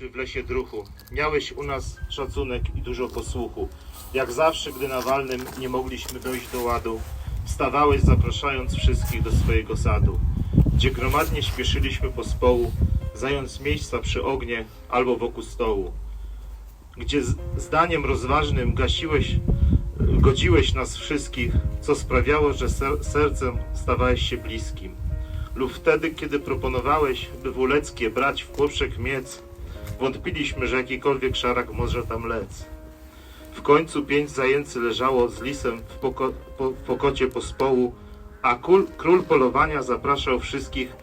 czy w lesie druchu. Miałeś u nas szacunek i dużo posłuchu. Jak zawsze, gdy na walnym nie mogliśmy dojść do ładu, wstawałeś zapraszając wszystkich do swojego sadu, gdzie gromadnie śpieszyliśmy pospołu, zając miejsca przy ognie albo wokół stołu. Gdzie zdaniem rozważnym gasiłeś, godziłeś nas wszystkich, co sprawiało, że ser sercem stawałeś się bliskim. Lub wtedy, kiedy proponowałeś, by Wuleckie brać w poprzek miec, wątpiliśmy, że jakikolwiek szarak może tam lec. W końcu pięć zajęcy leżało z lisem w, poko po w pokocie pospołu, a król, król polowania zapraszał wszystkich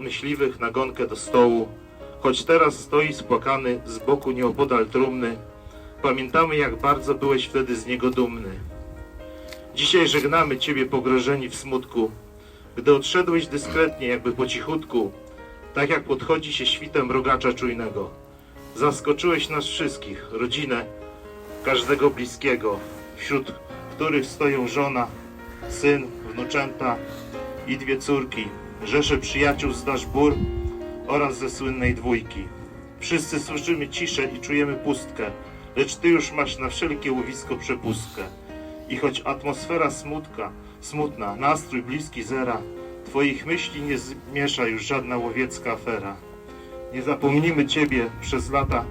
myśliwych na gonkę do stołu. Choć teraz stoi spłakany z boku nieopodal trumny, pamiętamy jak bardzo byłeś wtedy z niego dumny. Dzisiaj żegnamy Ciebie pogrożeni w smutku, gdy odszedłeś dyskretnie, jakby po cichutku, tak jak podchodzi się świtem rogacza czujnego. Zaskoczyłeś nas wszystkich, rodzinę, każdego bliskiego, wśród których stoją żona, syn, wnuczęta i dwie córki, rzesze przyjaciół z Daszbur oraz ze słynnej dwójki. Wszyscy słyszymy ciszę i czujemy pustkę, lecz Ty już masz na wszelkie łowisko przepustkę. I choć atmosfera smutka, smutna, nastrój bliski zera, Twoich myśli nie zmiesza już żadna łowiecka afera. Nie zapomnimy Ciebie przez lata,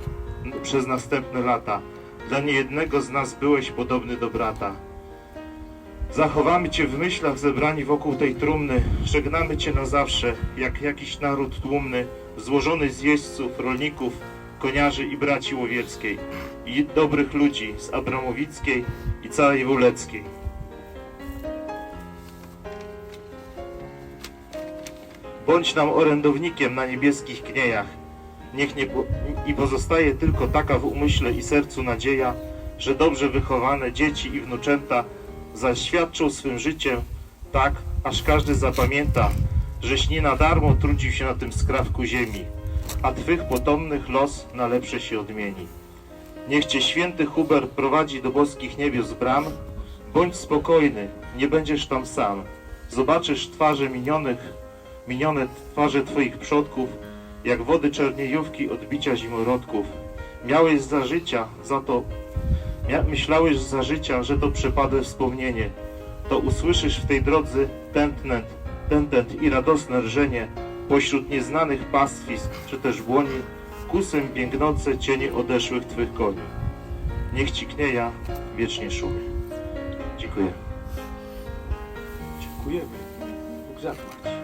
przez następne lata. Dla niejednego z nas byłeś podobny do brata. Zachowamy Cię w myślach zebrani wokół tej trumny. Żegnamy Cię na zawsze, jak jakiś naród tłumny, złożony z jeźdźców, rolników, koniarzy i braci łowieckiej, i dobrych ludzi z Abramowickiej i całej Wuleckiej. Bądź nam orędownikiem na niebieskich kniejach. Niech nie po... i pozostaje tylko taka w umyśle i sercu nadzieja, że dobrze wychowane dzieci i wnuczęta zaświadczą swym życiem tak, aż każdy zapamięta, żeś nie na darmo trudził się na tym skrawku ziemi, a Twych potomnych los na lepsze się odmieni. Niech Cię święty Huber prowadzi do boskich niebios bram. Bądź spokojny, nie będziesz tam sam. Zobaczysz twarze minionych, minione twarze Twoich przodków, jak wody czerniejówki odbicia zimorodków. Miałeś za życia, za to myślałeś za życia, że to przepadłe wspomnienie. To usłyszysz w tej drodze tętnet, tętent i radosne rżenie pośród nieznanych pastwisk czy też błoni, kusem biegnące cienie odeszłych Twych koni. Niech Ci knieja wiecznie szumie. Dziękuję. Dziękujemy. Bóg zapłać.